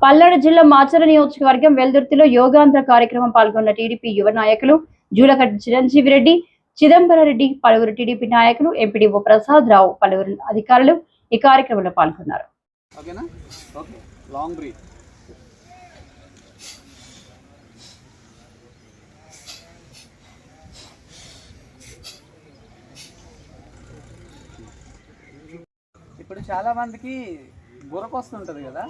పల్నాడు జిల్లా మాచర నియోజకవర్గం వెల్దుర్తిలో యోగాంధ్ర కార్యక్రమం పాల్గొన్న టీడీపీ యువ నాయకులు జూలగడ్డ చిరంజీవి రెడ్డి చిదంబరారెడ్డి పలువురు టీడీపీ నాయకులు ఎంపీడీఓ ప్రసాద్ రావు పలువురు అధికారులు ఈ కార్యక్రమంలో పాల్గొన్నారు. ఓకేనా? ఓకే. లాంగ్ బ్రీత్ ఇప్పుడు చాలా మందికి కదా?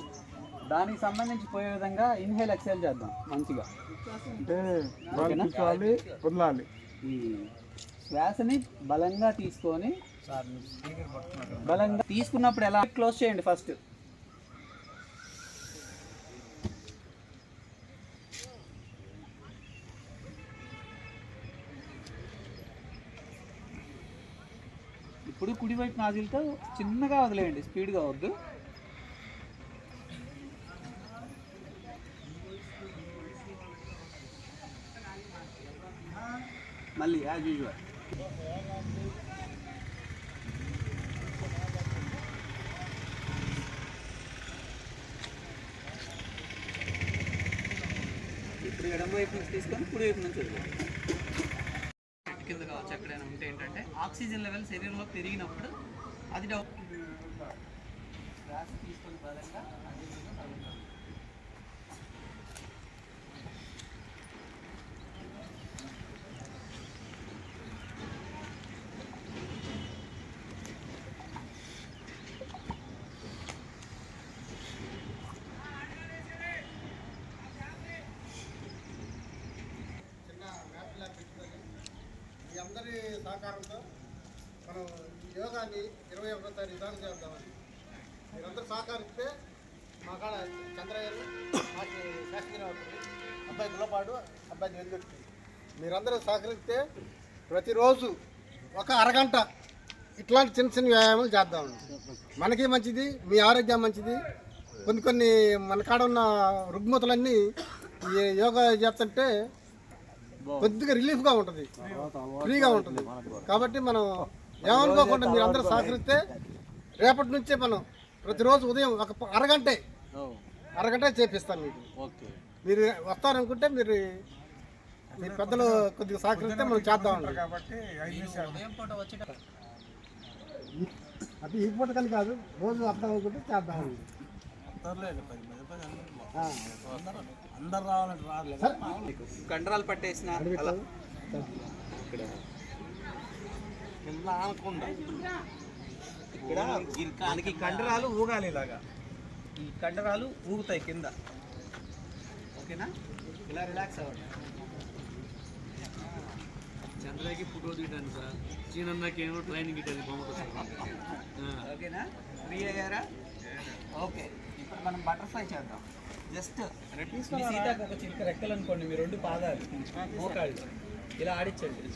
దానికి సంబంధించి పోయే విధంగా ఇన్హేల్ ఎక్సైల్ చేద్దాం మంచిగా. అంటే వదలాలి శ్వాసని బలంగా తీసుకొని బలంగా తీసుకున్నప్పుడు ఎలా? క్లోజ్ చేయండి ఫస్ట్ ఇప్పుడు కుడివైపు నాజిల్తో చిన్నగా వదిలేయండి స్పీడ్గా వద్దు. మళ్ళీ యాజ్ యూజువల్ ఇప్పుడు ఎడమ వైపు నుంచి తీసుకొని కుడి వైపు నుంచి వదిలేయండి చెట్టు కింద కావచ్చు ఎక్కడైనా ఉంటే ఏంటంటే ఆక్సిజన్ లెవెల్ శరీరంలో పెరిగినప్పుడు అది తీసుకొని బలంగా సహకారంతో మనం యోగాన్ని యోగాని ఇరవై ఒకటో తారీఖు విధానం చేద్దామని మీరందరూ సహకరిస్తే మా కాడ చంద్రయ్యలు మాకు శాస్త్రీరావు అబ్బాయి గులపాడు అబ్బాయి వెలుగుతుంది మీరందరూ సహకరిస్తే ప్రతిరోజు ఒక అరగంట ఇట్లాంటి చిన్న చిన్న వ్యాయామాలు చేద్దాం మనకి మంచిది మీ ఆరోగ్యం మంచిది. కొన్ని కొన్ని మన కాడ ఉన్న రుగ్మతలన్నీ ఈ యోగా చేస్తుంటే కొద్దిగా రిలీఫ్గా ఉంటుంది. ఫ్రీగా ఉంటుంది. కాబట్టి మనం ఏమనుకోకుండా మీరు అందరూ సహకరిస్తే రేపటి నుంచే మనం ప్రతిరోజు ఉదయం ఒక అరగంటే ఓ. అరగంట చేపిస్తాను మీకు. ఓకే. మీరు వస్తారనుకుంటే మీరు మీ పెద్దలు కొద్దిగా సహకరిస్తే మనం చేద్దామండి కాబట్టి పూట అది ఈ పూటకని కాదు రోజు వస్తాం అనుకుంటే చేద్దామండి అందరు రావాలంటే రాలేదు మీకు కండరాలు పట్టేసిన అలా. ఇక్కడ. మనకి కండరాలు ఊగాలి ఇలాగా. ఈ కండరాలు ఊగుతాయి కింద. ఓకేనా? ఇలా రిలాక్స్ అవ్వండి. చంద్రకి ఫోటో తీయడానికి సార్. చీనన్నకి ఏమో ట్రైనింగ్ ఇట్టేది బొమ్మకు ఓకేనా? ఫ్రీ అయ్యారా ఓకే. ఇప్పుడు మనం బటర్ఫ్లై చేద్దాం. జస్ట్ మీ సీతాకు ఒక చిలుక రెక్కలు అనుకోండి మీ రెండు పాదాలు మోకాళ్ళు ఇలా ఆడించండి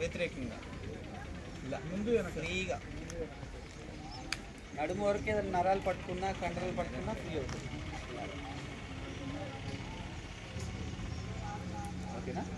వ్యతిరేకంగా. ఇలా ముందు ఫ్రీగా. నడుము వరకు ఏదైనా నరాలు పట్టుకున్నా కండరాలు పట్టుకున్నా ఫ్రీ అవుతుంది. ¿Qué?